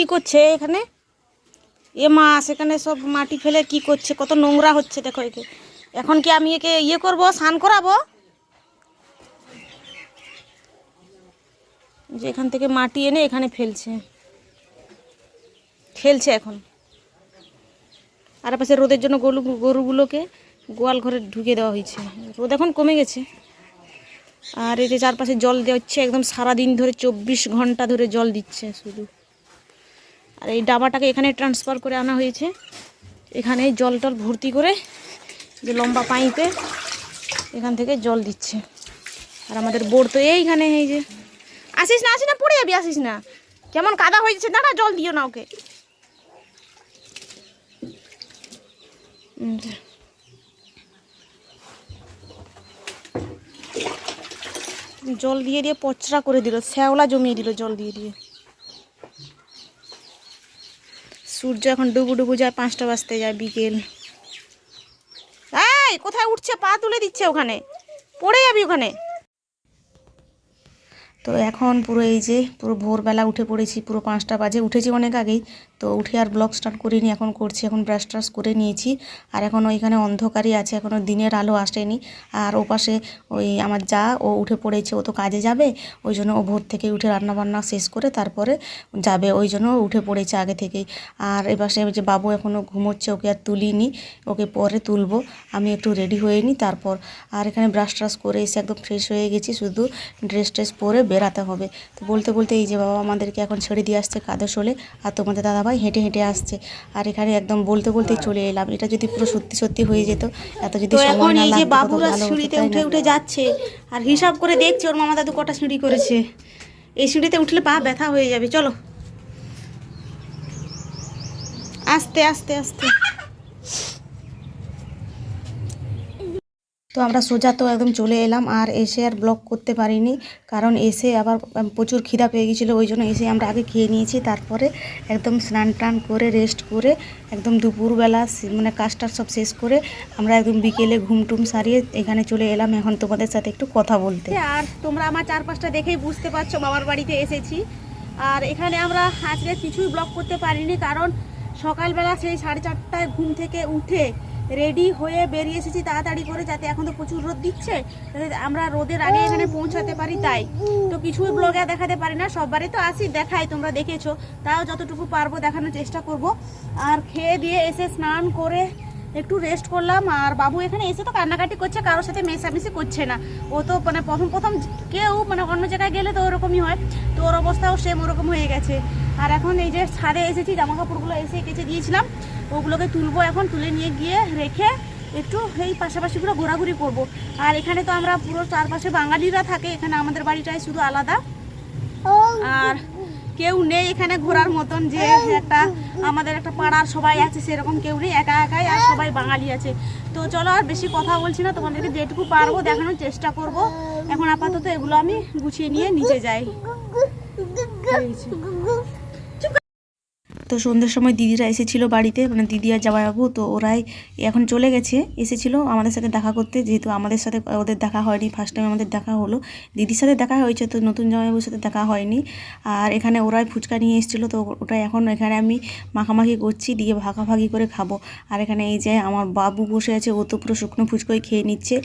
কি করছে এখানে? এ মা, সেখানে সব মাটি ফেলে কি করছে? কত নোংরা হচ্ছে, দেখো একে। এখন কি আমি একে ইয়ে করব? স্নান করাবো? যে এখান থেকে মাটি এনে এখানে ফেলছে। খেলছে এখন। আর পাশে রোদের জন্য গরু, গরুগুলোকে গোয়াল ঘরে ঢুকে দেওয়া হয়েছে। রোদ এখন কমে গেছে। আর এই যে চারপাশে জল দেওয়া হচ্ছে, একদম সারাদিন ধরে চব্বিশ ঘণ্টা ধরে জল দিচ্ছে শুধু। আর এই ডাবাটাকে এখানে ট্রান্সফার করে আনা হয়েছে। এখানে জল টল ভর্তি করে যে লম্বা পাইপে এখান থেকে জল দিচ্ছে। আর আমাদের বোর তো এইখানে, এই যে। আসিস না আসিস না, পড়ে যাবি, আসিস না। কেমন কাদা হয়েছে দাঁড়া, জল দিও না ওকে। জল দিয়ে দিয়ে পচরা করে দিল, শ্যাওলা জমিয়ে দিল জল দিয়ে দিয়ে। সূর্য এখন ডুবু ডুবু যায়, পাঁচটা বাজতে যায় বিকেল। কোথায় উঠছে? পা তুলে দিচ্ছে ওখানে। পড়ে যাবি ওখানে। তো এখন পুরো এই যে পুরো ভোরবেলা উঠে পড়েছি, পুরো পাঁচটা বাজে, উঠেছি অনেক আগেই। তো উঠে আর ব্লগ স্টার্ট করিনি, এখন করছি, এখন ব্রাশ ট্রাশ করে নিয়েছি। আর এখন ওইখানে অন্ধকারই আছে এখনও দিনের আলো আসেনি। আর ওপাশে ওই আমার যা, ও উঠে পড়েছে, ও তো কাজে যাবে। ওই জন্য ও ভোর থেকে উঠে রান্না বান্না শেষ করে তারপরে যাবে, ওই জন্য উঠে পড়েছে আগে থেকেই। আর এপাশে যে বাবু এখনও ঘুমোচ্ছে, ওকে আর তুলিনি, ওকে পরে তুলবো। আমি একটু রেডি হয়ে নিই তারপর আর এখানে ব্রাশ ট্রাশ করে এসে একদম ফ্রেশ হয়ে গেছি, শুধু ড্রেস ট্রেস পরে বেরাতে হবে। তো বলতে বলতে এই যে বাবা আমাদেরকে এখন ছেড়ে দিয়ে আসছে কাদশোলে আর তোমাদের দাদাভাই হেঁটে হেঁটে আসছে। আর এখানে একদম বলতে বলতেই চলে এলাম। এটা যদি পুরো সত্যি সত্যি হয়ে যেত এত যদি এখন এই যে লাগতো বাবুরা সিঁড়িতে উঠে উঠে যাচ্ছে। আর হিসাব করে দেখছে ওর মামা দাদু কটা সিঁড়ি করেছে। এই সিঁড়িতে উঠলে পা ব্যথা হয়ে যাবে। চলো। আস্তে আস্তে আস্তে। তো আমরা সোজা তো একদম চলে এলাম, আর এসে আর ব্লক করতে পারিনি। কারণ এসে আবার প্রচুর খিদা পেয়ে গেছিল ওই জন্য এসে আমরা আগে খেয়ে নিয়েছি। তারপরে একদম স্নান টান করে রেস্ট করে, একদম দুপুরবেলা মানে কাজটা সব শেষ করে আমরা একদম বিকেলে ঘুমটুম সারিয়ে এখানে চলে এলাম। এখন তোমাদের সাথে একটু কথা বলতে। আর তোমরা আমার চারপাশটা দেখেই বুঝতে পারছ, বাবার বাড়িতে এসেছি। আর এখানে আমরা আজকে কিছুই ব্লগ করতে পারিনি, কারণ সকালবেলা সেই সাড়ে চারটায় ঘুম থেকে উঠে রেডি হয়ে বেরিয়ে এসেছি তাড়াতাড়ি করে, যাতে এখন তো প্রচুর রোদ দিচ্ছে। আমরা রোদের আগে এখানে পৌঁছাতে পারি তাই। তো কিছুই ব্লগে দেখাতে পারি না সববারই তো আসি, দেখাই, তোমরা দেখেছ। তাও যতটুকু পারব দেখানোর চেষ্টা করব। আর খেয়ে দিয়ে এসে স্নান করে একটু রেস্ট করলাম। আর বাবু এখানে এসে তো কান্নাকাটি করছে, কারোর সাথে মেশামেশি করছে না। ও তো মানে প্রথম প্রথম কেউ মানে অন্য জায়গায় গেলে তো ওরকমই হয়। তো ওর অবস্থাও সেম ওরকম হয়ে গেছে। আর এখন এই যে ছাদে এসেছি, জামা কাপড়গুলো এসে কেচে দিয়েছিলাম, ওগুলোকে তুলবো এখন, তুলে নিয়ে গিয়ে রেখে একটু এই পাশাপাশিগুলো ঘোরাঘুরি করব। আর এখানে তো আমরা পুরো চারপাশে বাঙালিরা থাকে, এখানে আমাদের বাড়িটাই শুধু আলাদা। আর কেউ নেই এখানে ঘোরার মতন যে একটা, আমাদের একটা পাড়ার সবাই আছে, সেরকম কেউ নেই, একা একাই আর সবাই বাঙালি আছে। তো চলো আর বেশি কথা বলছি না, তোমাদেরকে যেটুকু পারব দেখানোর চেষ্টা করব। এখন আপাতত এগুলো আমি গুছিয়ে নিয়ে নিচে যাই। তো সন্ধ্যের সময় দিদিরা এসেছিল বাড়িতে মানে দিদি আর জামাইবাবু, তো ওরাই এখন চলে গেছে, এসেছিল আমাদের সাথে দেখা করতে, যেহেতু আমাদের সাথে ওদের দেখা হয়নি ফার্স্ট টাইম আমাদের দেখা হলো। দিদির সাথে দেখা হয়েছে তো নতুন জামাইবাবুর সাথে দেখা হয়নি। আর এখানে ওরাই ফুচকা নিয়ে এসেছিল, তো ওটা এখন এখানে আমি মাখামাখি করছি, দিয়ে ভাগাভাগি করে খাব। আর এখানে এই যে আমার বাবু বসে আছে, ও তো পুরো শুকনো ফুচকোই খেয়ে নিচ্ছে।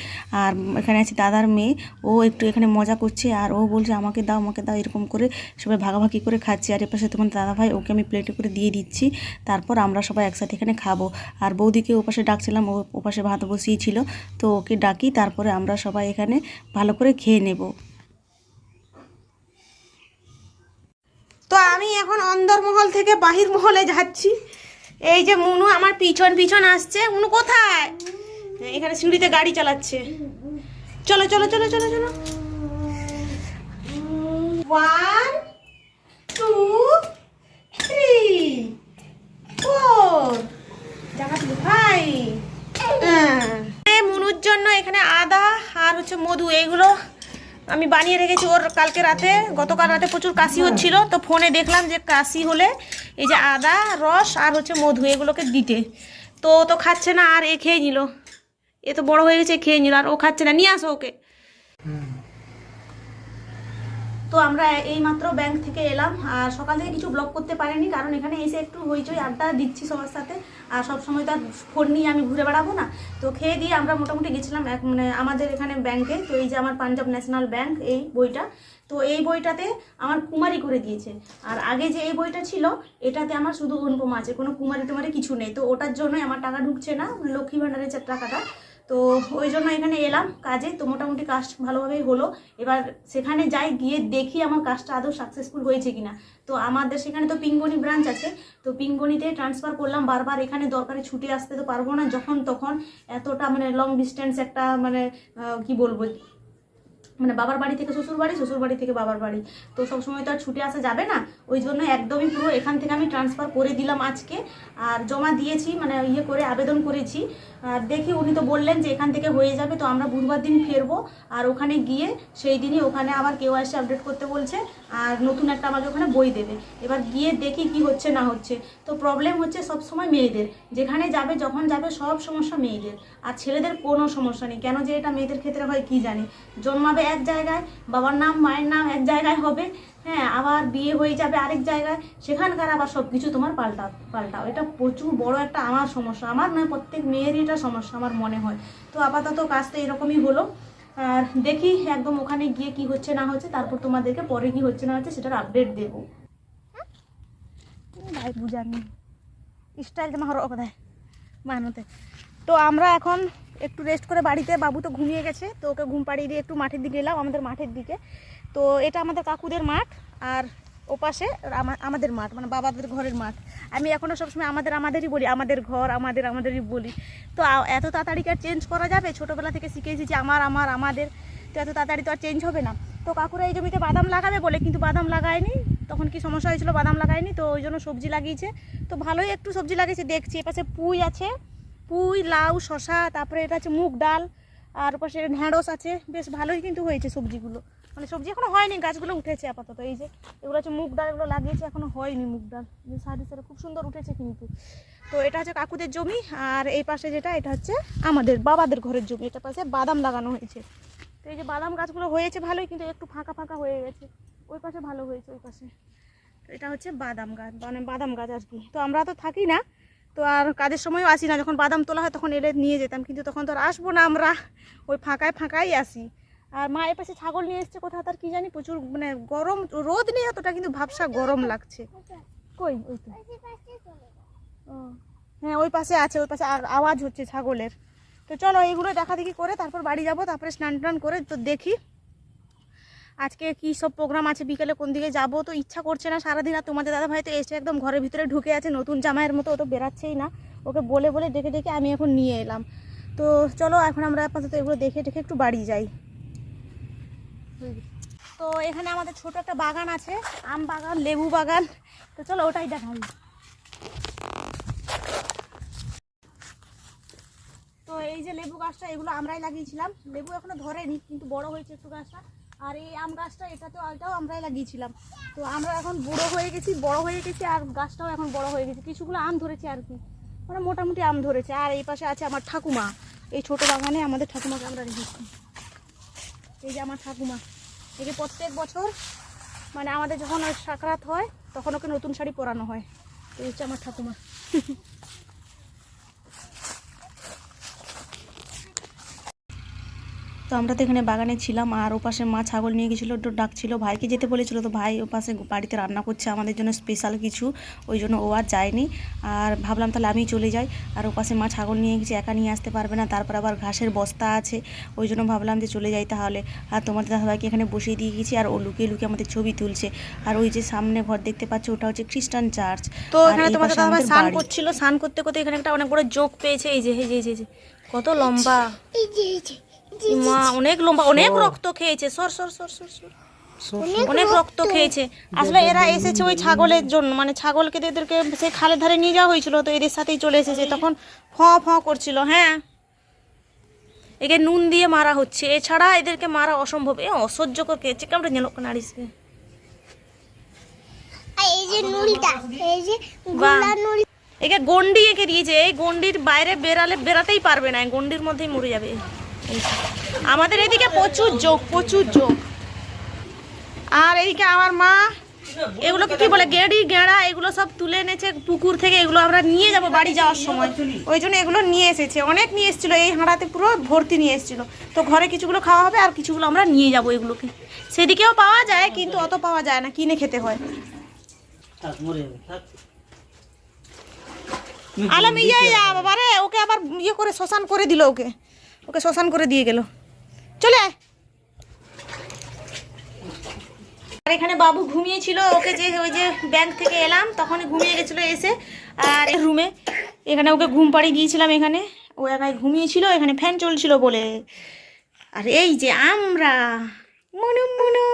আর এখানে আছে দাদার মেয়ে, ও একটু এখানে মজা করছে, আর ও বলছে আমাকে দাও আমাকে দাও, এরকম করে সবাই ভাগাভাগি করে খাচ্ছে। আর এপাশে তোমার দাদা ভাই ওকে আমি প্লেটে করে দিয়ে দিচ্ছি। তারপর আমরা সবাই একসাথে এখানে খাব। আর বৌদিকে ওপাশে ডাকছিলাম, ও ওপাশে ভাত বসিয়েছিল তো ওকে ডাকি, তারপরে আমরা সবাই এখানে ভালো করে খেয়ে নেব। তো আমি এখন অন্দরমহল থেকে বাহির মহলে যাচ্ছি। এই যে মুনু আমার পিছন পিছন আসছে। মুনু কোথায়? এখানে সিঁড়িতে গাড়ি চালাচ্ছে। চলো চলো চলো চলো চলো। ওয়ান টু ফোর জায়গা ফাইভ মুনুর জন্য এখানে আদা আর হচ্ছে মধু এইগুলো আমি বানিয়ে রেখেছি। ওর কালকে রাতে গতকাল রাতে প্রচুর কাশি হচ্ছিল তো ফোনে দেখলাম যে কাশি হলে এই যে আদা রস আর হচ্ছে মধু এগুলোকে দিতে। তো ও তো খাচ্ছে না আর এ খেয়ে নিল। এ তো বড় হয়ে গেছে খেয়ে নিল আর ও খাচ্ছে না। নিয়ে আসো ওকে। তো আমরা এই মাত্র ব্যাংক থেকে এলাম। আর সকাল থেকে কিছু ব্লগ করতে পারিনি, কারণ এখানে এসে একটু হইচই আড্ডা দিচ্ছি সবার সাথে। আর সব সময় তো আর ফোন নিয়ে আমি ঘুরে বেড়াবো না। তো খেয়ে দিয়ে আমরা মোটামুটি গেছিলাম এক মানে আমাদের এখানে ব্যাংকে তো এই যে আমার পাঞ্জাব ন্যাশনাল ব্যাংক এই বইটা। তো এই বইটাতে আমার কুমারী করে দিয়েছে। আর আগে যে এই বইটা ছিল, এটাতে আমার শুধু অনুপমা আছে। কোনো কুমারী টুমারি কিছু নেই। তো ওটার জন্যই আমার টাকা ঢুকছে না লক্ষ্মী ভাণ্ডারের টাকাটা তো ওই জন্য এখানে এলাম কাজে। তো মোটামুটি কাজ ভালোভাবেই হলো। এবার সেখানে যাই, গিয়ে দেখি আমার কাজটা আদৌ সাকসেসফুল হয়েছে কিনা। তো আমাদের সেখানে তো পিঙ্গনি ব্রাঞ্চ আছে। তো পিঙ্গনিতে ট্রান্সফার করলাম। বারবার এখানে দরকারে ছুটে আসতে তো পারব না যখন তখন। এতটা মানে লং ডিস্টেন্স একটা মানে কি বলব? মানে বাবার বাড়ি থেকে শ্বশুর বাড়ি শ্বশুর বাড়ি থেকে বাবার বাড়ি। তো সবসময় তো আর ছুটে আসা যাবে না। ওই জন্য একদমই পুরো এখান থেকে আমি ট্রান্সফার করে দিলাম আজকে। আর জমা দিয়েছি মানে ইয়ে করে, আবেদন করেছি। আর দেখি, উনি তো বললেন যে এখান থেকে হয়ে যাবে, তো আমরা বুধবার দিন ফেরবো। আর ওখানে গিয়ে সেই দিনই ওখানে আবার কেউ কেওয়াইসি আপডেট করতে বলছে। আর নতুন একটা আমাকে ওখানে বই দেবে। এবার গিয়ে দেখি কি হচ্ছে, না হচ্ছে। তো প্রবলেম হচ্ছে সব সময় মেয়েদের। যেখানে যাবে, যখন যাবে, সব সমস্যা মেয়েদের। আর ছেলেদের কোনো সমস্যা নেই। কেন যে এটা মেয়েদের ক্ষেত্রে হয়, কি জানি? জন্মাবে এক জায়গায়, বাবার নাম, মায়ের নাম এক জায়গায় হবে। হ্যাঁ আবার বিয়ে হয়ে যাবে আরেক জায়গায়। সেখানকার আবার সব কিছু তোমার পাল্টা পাল্টাও এটা প্রচুর বড় একটা আমার সমস্যা। আমার নয়, প্রত্যেক মেয়েরই এটা সমস্যা, আমার মনে হয়। তো আপাতত কাজটা এরকমই হলো। আর দেখি একদম ওখানে গিয়ে কি হচ্ছে না হচ্ছে, তারপর তোমাদেরকে পরে কি হচ্ছে না হচ্ছে সেটার আপডেট দেব। ভাই বুঝানি স্টাইল তোমার তো আমরা এখন একটু রেস্ট করে বাড়িতে, বাবু তো ঘুমিয়ে গেছে, তো ওকে ঘুম পাড়িয়ে দিয়ে একটু মাঠের দিকে এলাম, আমাদের মাঠের দিকে। তো এটা আমাদের কাকুদের মাঠ, আর ওপাশে আমাদের মাঠ মানে বাবাদের ঘরের মাঠ। আমি এখনও সবসময় আমাদের আমাদেরই বলি, আমাদের ঘর, আমাদের আমাদেরই বলি। তো এত তাড়াতাড়ি আর চেঞ্জ করা যাবে? ছোটোবেলা থেকে শিখেছি যে আমার আমার, আমাদের। তো এত তাড়াতাড়ি তো আর চেঞ্জ হবে না। তো কাকুরা এই জমিতে বাদাম লাগাবে বলে কিন্তু বাদাম লাগায়নি। তখন কি সমস্যা হয়েছিল? বাদাম লাগায়নি। তো ওই জন্য সবজি লাগিয়েছে। তো ভালোই একটু সবজি লাগিয়েছে। দেখছি এপাশে পুঁই আছে। পুঁই, লাউ শশা তারপরে এটা আছে মুগ ডাল। আর পাশে ঢ্যাঁড়স আছে। বেশ ভালোই কিন্তু হয়েছে সবজিগুলো। মানে সবজি এখনও হয়নি, গাছগুলো উঠেছে আপাতত, এই যে এগুলো হচ্ছে মুগ ডাল, এগুলো লাগিয়েছে, এখনও হয়নি মুগ ডাল। সারি সারি খুব সুন্দর উঠেছে কিন্তু। তো এটা হচ্ছে কাকুদের জমি, আর এই পাশে যেটা, এটা হচ্ছে আমাদের বাবাদের ঘরের জমি, এটা পাশে বাদাম লাগানো হয়েছে। তো এই যে বাদাম গাছগুলো হয়েছে ভালোই, কিন্তু একটু ফাঁকা ফাঁকা হয়ে গেছে। ওই পাশে ভালো হয়েছে, ওই পাশে। এটা হচ্ছে বাদাম গাছ মানে বাদাম গাছ আর কি। তো আমরা তো থাকি না, তো আর কাজের সময়ও আসি না। যখন বাদাম তোলা হয়, তখন এলে নিয়ে যেতাম, কিন্তু তখন তো আর আসব না আমরা। ওই ফাঁকায় ফাঁকাই আসি। আর মা এর পাশে ছাগল নিয়ে এসছে কোথাও, তার কি জানি প্রচুর মানে গরম, রোদ নেই অতটা কিন্তু ভাবসা গরম লাগছে। কই? ওই তো। হ্যাঁ ওই পাশে আছে, ওই পাশে আওয়াজ হচ্ছে ছাগলের। তো চলো এইগুলো দেখা দেখি করে তারপর বাড়ি যাব, তারপরে স্নান টান করে তো দেখি। আজকে কি সব প্রোগ্রাম আছে, বিকেলে কোন দিকে যাব তো ইচ্ছা করছে না সারাদিন, আর তোমাদের দাদা ভাই তো এসে একদম ঘরের ভিতরে ঢুকে আছে, নতুন জামাইয়ের মতো, ও তো বেরাচ্ছেই না। ওকে বলে বলে ডেকে ডেকে আমি এখন নিয়ে এলাম। তো চলো, এখন আমরা আপাতত এগুলো দেখে দেখে একটু বাড়ি যাই। তো এখানে আমাদের ছোট একটা বাগান আছে, আম বাগান, লেবু বাগান। তো চলো ওটাই দেখাই। তো এই যে লেবু গাছটা, এগুলো আমরাই লাগিয়েছিলাম। লেবু এখনও ধরেনি, কিন্তু বড় হয়েছে একটু গাছটা। আর এই আম গাছটা, এটাতেও আলটাও আমরাই লাগিয়েছিলাম। তো আমরা এখন বুড়ো হয়ে গেছি, বড় হয়ে গেছি, আর গাছটাও এখন বড় হয়ে গেছে। কিছুগুলো আম ধরেছে আর কি। মানে মোটামুটি আম ধরেছে। আর এই পাশে আছে আমার ঠাকুমা। এই ছোট বাগানে আমাদের ঠাকুমাকে আমরা রেখেছি। এই যে আমার ঠাকুমা। এই যে প্রত্যেক বছর মানে আমাদের যখন সাকরাত হয়, তখন ওকে নতুন শাড়ি পরানো হয়। এই হচ্ছে আমার ঠাকুমা। তো আমরা তো এখানে বাগানে ছিলাম আর ওপাশে মা ছাগল নিয়ে গেছিল একটু ডাকছিল ভাইকে যেতে বলেছিল তো ভাই ওপাশে বাড়িতে রান্না করছে আমাদের জন্য স্পেশাল কিছু ওই জন্য ও আর যায়নি। আর ভাবলাম তাহলে আমি চলে যাই আর ওপাশে মা ছাগল নিয়ে গেছে একা নিয়ে আসতে পারবে না তারপর আবার ঘাসের বস্তা আছে ওই জন্য ভাবলাম যে চলে যাই তাহলে। আর তোমাদের দাদাভাইকে এখানে বসিয়ে দিয়ে গেছি আর ও লুকিয়ে লুকিয়ে আমাদের ছবি তুলছে। আর ওই যে সামনে ঘর দেখতে পাচ্ছ ওটা হচ্ছে খ্রিস্টান চার্চ। তো এখানে তোমাদের স্নান। করছিল স্নান করতে করতে এখানে একটা অনেক বড় জোক পেয়েছে এই যে এই যে এই যে, এই যে কত লম্বা মা অনেক লম্বা অনেক রক্ত খেয়েছে। সর সর সর সর সর। অনেক রক্ত। খেয়েছে। আসলে এরা এসেছে ওই ছাগলের জন্য। মানে ছাগলকে এদেরকে সেই খালের ধারে নিয়ে যাওয়া হয়েছিল তো এদের সাথেই চলে এসেছে। তখন ফ ফ করছিল হ্যাঁ। একে নুন দিয়ে মারা হচ্ছে। এছাড়া এদেরকে মারা অসম্ভব। এ অসহ্যকর খেয়েছে। কেমন গেল নারিসকে আর এই যে নুলটা এই যে বাহ। গোলা নুল। একে গন্ডি এঁকে দিয়েছে। এই গন্ডির বাইরে বেরালে বেরাতেই পারবে না। গন্ডির মধ্যেই মরে যাবে। আমাদের এদিকে প্রচুর যোগ প্রচুর যোগ। আর এইদিকে আমার মা, এগুলোকে কি বলে, গেড়ি, গেঁড়া, এগুলো সব তুলে এনেছে পুকুর থেকে, এগুলো আমরা নিয়ে যাব বাড়ি যাওয়ার সময়। ওই জন্য এগুলো নিয়ে এসেছে। অনেক নিয়ে এসেছিল, এই হাঁড়াতে পুরো ভর্তি নিয়ে এসেছিল। তো ঘরে কিছুগুলো খাওয়া হবে আর কিছুগুলো আমরা নিয়ে যাব এগুলোকে। সেদিকেও পাওয়া যায়, কিন্তু অত পাওয়া যায় না, কিনে খেতে হয়। আলম ইয়া বাবা রে ওকে আবার ইয়ে করে, শ্মশান করে দিল ওকে। ওকে শ্মশান করে দিয়ে গেল। চলে আয়। আর এখানে বাবু ঘুমিয়েছিল, ওকে যে ওই যে ব্যাংক থেকে এলাম, তখনই ঘুমিয়ে গেছিল এসে। আর রুমে এখানে ওকে ঘুম পাড়িয়ে দিয়েছিলাম এখানে। ও একাই ঘুমিয়েছিল, এখানে ফ্যান চলছিল বলে। আর এই যে আমরা, মনু মনু।